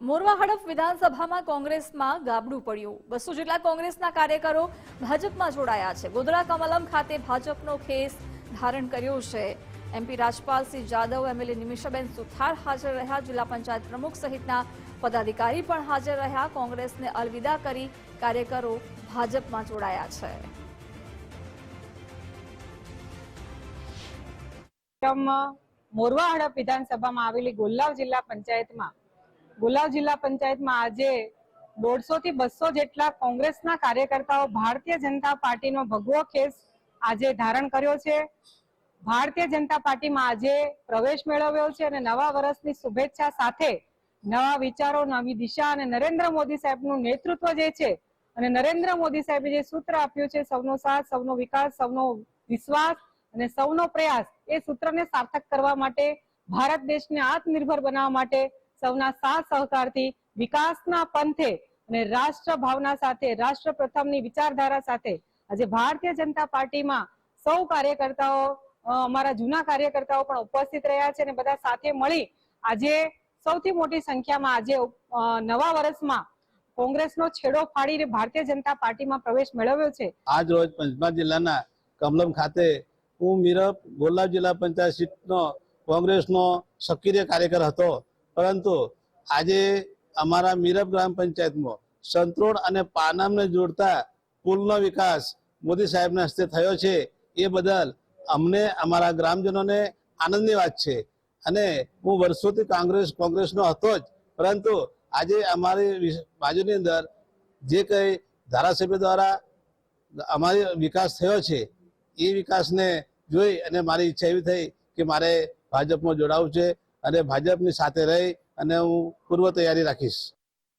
મોરવા હડફ વિધાનસભામાં કોંગ્રેસમાં ગાબડું પડ્યું. બસો જેટલા કોંગ્રેસના કાર્યકરો ભાજપમાં જોડાયા છે. ગોધરા કમલમ ખાતે ભાજપનો ખેસ ધારણ કર્યો છે. એમપી રાજપાલસિંહ જાદવ એમએલએ નિમિષાબેન સુથાર હાજર રહ્યા. જિલ્લા પંચાયત પ્રમુખ સહિતના પદાધિકારી પણ હાજર રહ્યા. કોંગ્રેસને અલવિદા કરી કાર્યકરો ભાજપમાં જોડાયા છે. મોરવા હડપ વિધાનસભામાં આવેલી ગોલ્લાવ જિલ્લા પંચાયતમાં ગોલ્લાવ જિલ્લા પંચાયતમાં આજે દોઢસો થી બસો જેટલા કોંગ્રેસના કાર્યકર્તાઓ ભારતીય જનતા પાર્ટીનો ભગવો ખેસ આજે ધારણ કર્યો છે. ભારતીય જનતા પાર્ટીમાં આજે પ્રવેશ મેળવ્યો છે અને નવા વર્ષની શુભેચ્છા સાથે નવા વિચારો, નવી દિશા અને નરેન્દ્ર મોદી સાહેબનું નેતૃત્વ જે છે અને નરેન્દ્ર મોદી સાહેબે જે સૂત્ર આપ્યું છે, સૌનો સાથ, સૌનો વિકાસ, સૌનો વિશ્વાસ અને સૌનો પ્રયાસ, એ સૂત્રને સાર્થક કરવા માટે ભારત દેશને આત્મનિર્ભર બનાવવા માટે સૌના સાથ સહકારથી વિકાસના પંથે અને રાષ્ટ્ર ભાવના સાથે રાષ્ટ્ર પ્રથમની વિચારધારા સાથે આજે ભારતીય જનતા પાર્ટીમાં સૌ કાર્યકર્તાઓ અમારા જૂના કાર્યકર્તાઓ પણ ઉપસ્થિત રહ્યા છે અને બધા સાથે મળી આજે સૌથી મોટી સંખ્યામાં આજે નવા વર્ષમાં કોંગ્રેસનો છેડો ફાડીને ભારતીય જનતા પાર્ટીમાં પ્રવેશ મેળવ્યો છે. આજ રોજ પંચમહાલ જિલ્લાના કમલમ ખાતે હું મીરપ ગોલાબ જિલ્લા પંચાયત સીટનો કોંગ્રેસનો સક્રિય કાર્યકર હતો. પરંતુ આજે અમારા મીરપ ગ્રામ પંચાયતમાં સંતરોડ અને પાનામને જોડતા પુલનો વિકાસ મોદી સાહેબના હસ્તે થયો છે, એ બદલ અમને, અમારા ગ્રામજનોને આનંદની વાત છે. અને હું વર્ષોથી કોંગ્રેસ, કોંગ્રેસનો હતો જ, પરંતુ આજે અમારી બાજુની અંદર જે કંઈ ધારાસભ્ય દ્વારા અમારી વિકાસ થયો છે, એ વિકાસને જોઈ અને મારી ઈચ્છા એવી થઈ કે મારે ભાજપમાં જોડાવું છે. અને ભાજપની સાથે રહી અને હું પૂર્વ તૈયારી રાખીશ.